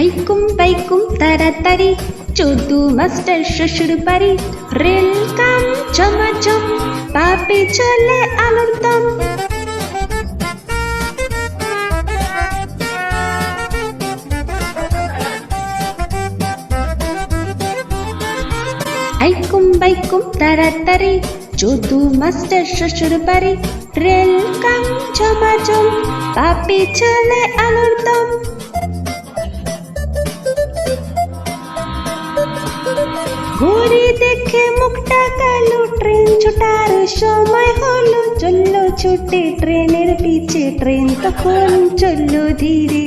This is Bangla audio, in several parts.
আইকুম বাইকুম তাড়াতাড়ি চোদ্দু মাস্টার শ্বশুর বাড়ি রেল কাম জমাজম পাপে চলে আলোর দম আইকুম বাইকুম তাড়াতাড়ি চোদ্দু মাস্টার শ্বশুর বাড়ি রেল কাম জমাজম পাপে চলে আলোর দম ঘুরি দেখে মুখটা কালো, ট্রেন ছোটার সময় হলো। চলল ছুটে ট্রেনের পিছে ট্রেন, তখন চলল ধীরে।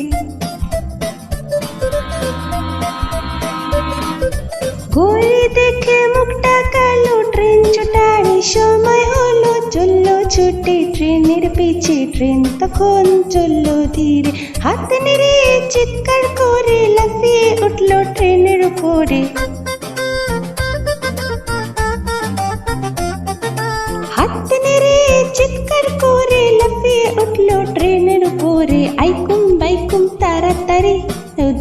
ঘুরি দেখে মুখটা কালো, ট্রেন ছোটার সময় হলো। চলল ছুটে ট্রেনের পিছে ট্রেন, তখন চলল ধীরে। হাত নেড়ে চিৎকার করে লাফিয়ে উঠল ট্রেনের উপরে। লাফিয়ে উঠল ট্রেনের উপরে আইকুম বাইকুম তাড়াতাড়ি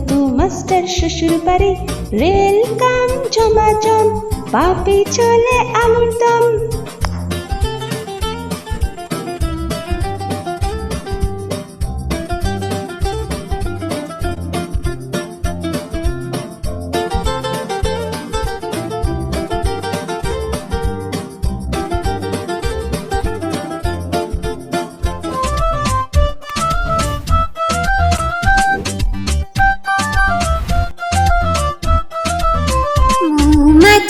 দু মাস্টার শ্বশুর বাড়ি রেল কাম জমাজম পাপে চলে আলুর দম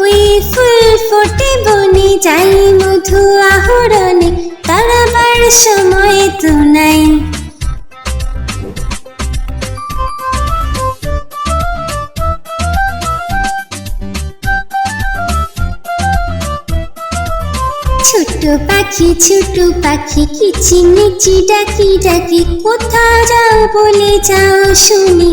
ওই ফুল ফোটে বনে যাই মধু আহরণে তারাবার সময় তো নাই। ছোট পাখি ছোট পাখি, কিচিমিচি ডাকি ডাকি কোথা যাও বলে যাও শুনি।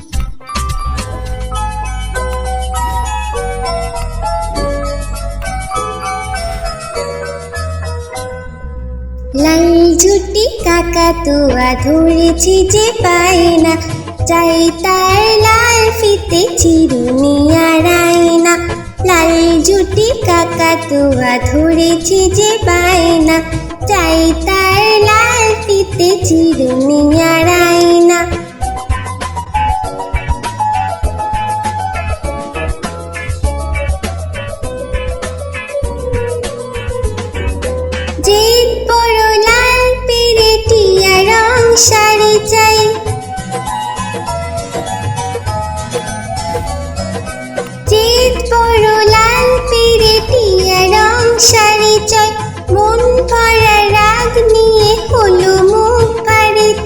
লাল ঝুটি কাকা তোয়া ধরেছি যে পায় না চাই তার লাল ফিতে চিরুনি আড়াই না লাল ঝুটি কাকা তোয়া ধরেছি যে পায় না চাই তার লাল ফিতে চিরুনি আড়াই না চাই। বড় লাল পেরেটিয়া রং শাড়ি চাই মন ভরা রাগ নিয়ে হলো মুখ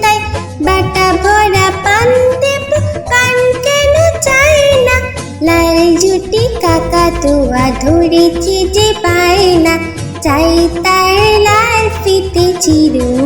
তাই। বাটা ভরা পান দেব, কান কেন চাই না? লাল জুটি কাকা তোয়া ধরেছি যে পায় না। চাই তার লাল ফিতে চিরুনি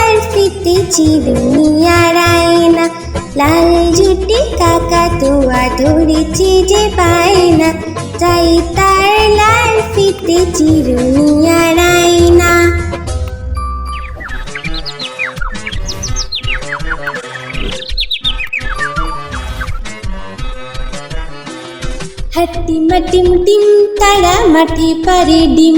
ফিতে চিরুনি আর আয়না। লাল জুটি কাকা তুয়া ধরেছি যে পায় না চাই তার লাল ফিতে চিরুনি আর আয়না। হাট্টিমা টিম, তারা মাঠে পারে ডিম।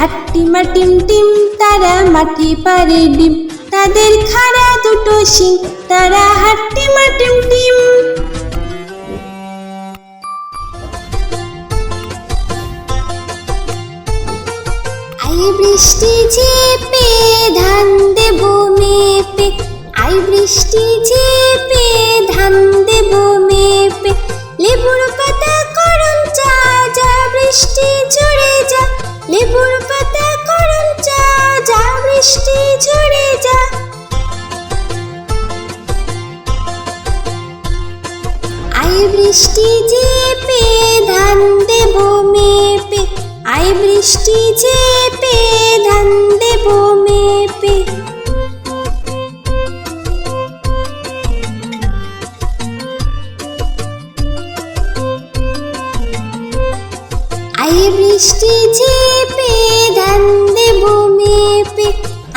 হাট্টিমা টিম টিম, তারা মাঠে পারে ডিম। তাদের খাড়া দুটো শিং, তারা হাট্টিমা টিম টিম। আই বৃষ্টি ঝেপে ধান দেব মেপে। আই বৃষ্টি ঝেপে ধান দেব মেপে। লেবুর পাতা করম চা যা বৃষ্টি ঝরে যা। লেবুর পাতা করম চা, যা বৃষ্টি ঝরে যা। আই বৃষ্টি ঝেপে ধান দেব মেপে, আই বৃষ্টি ঝেপে ধান দেব মেপে। আই বৃষ্টি ঝেপে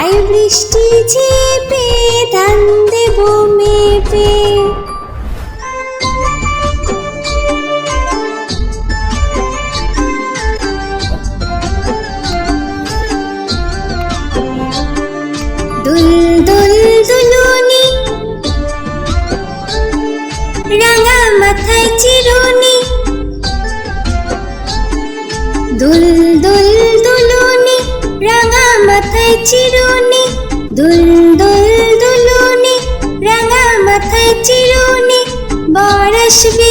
আই বৃষ্টি ঝেপে ধান দেব মেপে। দুল দুল দুলুনি রাঙা মাথায় চিরুনি। দুল দুল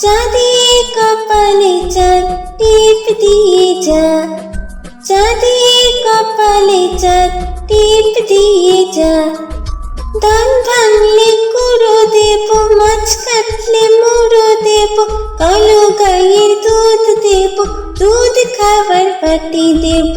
চাঁদের কপালে চাঁদ টিপ দিয়ে যা চাঁদের কপালে চাঁদ টিপ দিয়ে যা ধান ভাঙলে কুড়ো দেব মাছ কাটলে মুড়ো দেব কালো গাইয়ের দুধ দেব দুধ খাবার পাটি দেব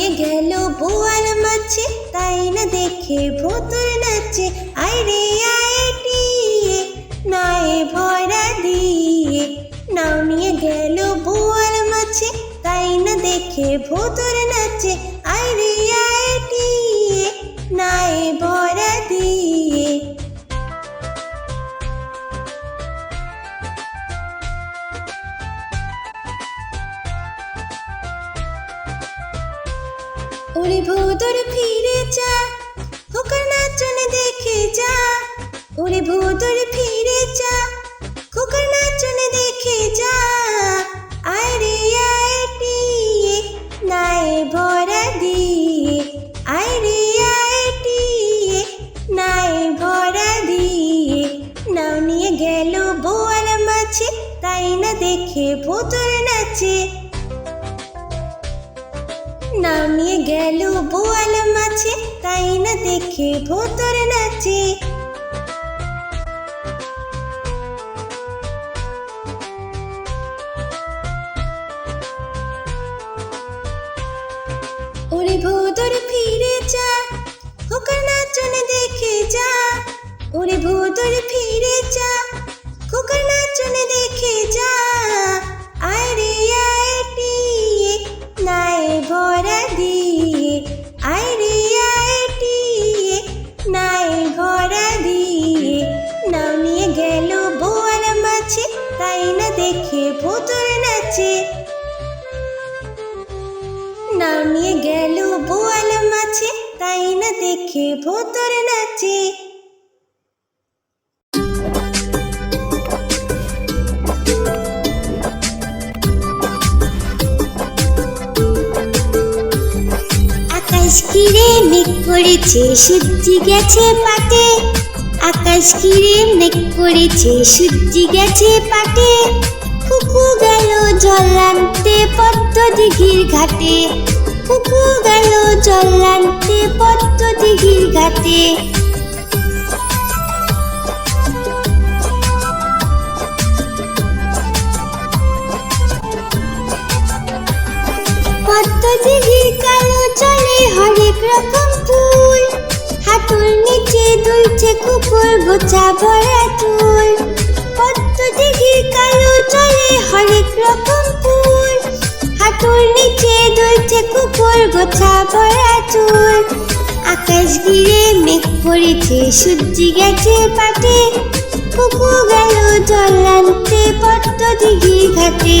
নামিয়ে গেল বোয়াল মাছে তাই না দেখে ভোতর নাচে। আইরে আইটিয়ে নাই ভরা দিয়ে। নামিয়ে গেল বোয়াল মাছে তাই না দেখে ভোতর নাচে। ওরে ভূতর ফিরে যা, খোকার নাচন দেখে যা। আরে আয় নাই ভরা দিয়ে। আরে আয় নাই ভরা দিয়ে। নাও নিয়ে গেল বোয়াল মাছে, তাই না দেখে ভূতর নাচে। নামিয়ে গেল বোয়াল মাছে, তাই না দেখে ভোতর নাচে। ওরে ভোদর ফিরে যা, খোকার নাচন দেখে যা। ওরে ভোদর ফিরে যা, খোকার নাচন দেখে যা। আরে আয় টিয়ে নাই ভরা দিয়ে। দেখে ভোতর নাচে। আকাশ ঘিরে মেঘ করেছে, সূর্যি গেছে পাটে। আকাশ ঘিরে মেঘ করেছে, সূর্যি গেছে পাটে। কুকু গেল জল আনতে পদ্ম দিঘির ঘাটে। কুকু গেল জল আনতে পদ্ম দিঘির ঘাটে। পদ্ম দিঘির কালো চলে হরেক রকম ফুল হাঁটুর নিচে দুলছে কুকুর, গোছা ভরা চুল। পদ্ম দিঘির কালো চলে হরেক রকম ফুল হাঁটুর নিচে দুলছে কুকুর, গোছা ভরা চুল। আকাশ ঘিরে মেঘ পড়েছে সূর্যি গেছে পাটে। কুকু গেল জল আনতে পট্ট দিঘি ঘাটে।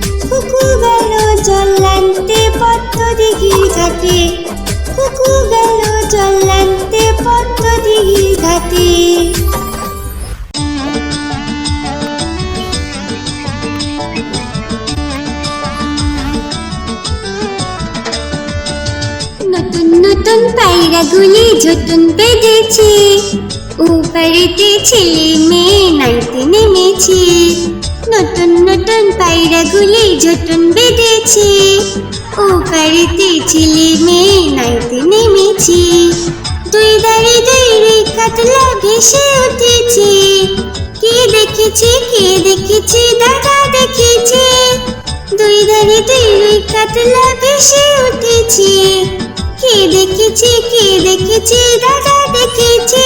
গেল জল আনতে পদ্ম দিঘির ঘাটে কুকু গেল জল আনতে পদ্ম দিঘির ঘাটে নতুন নতুন পায়রাগুলি ঝুটুন বেঁধেছে উপরেতে ছেলে মেয়ে নাইতে নেমেছে নতুন নতুন পায়রাগুলি ঝুটুন বেঁধেছে। উপরেতে ছেলে মেয়ে নাইতে নেমেছে। দুই দাঁড়ি দুই রুই কাতলা ভেসে উঠেছে। কে দেখেছে কে দেখেছে, দাদা দেখেছে। দুই দাঁড়ি দুই রুই কাতলা ভেসে উঠেছে। কে দেখেছে কে দেখেছে, দাদা দেখেছে।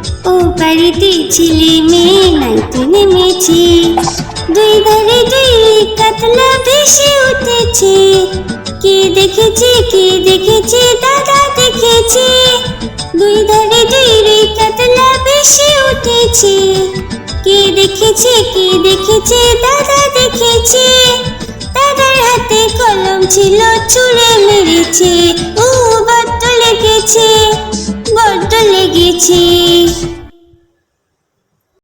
ও বাড়িতে ছেলে মেয়ে নাইতে নেমেছে দুই ধারে দুই কাতলা ভেসে উঠেছে। কে দেখেছে কে দেখেছে, দাদা দেখেছে। দুই ধারে দুই রে কাতলা ভেসে উঠেছে। কে দেখেছে কে দেখেছে, দাদা দেখেছে। দাদার হাতে কলম ছিল ছুঁড়ে মেরেছে। ও বড্ড লেগেছে। বড্ড লেগেছে।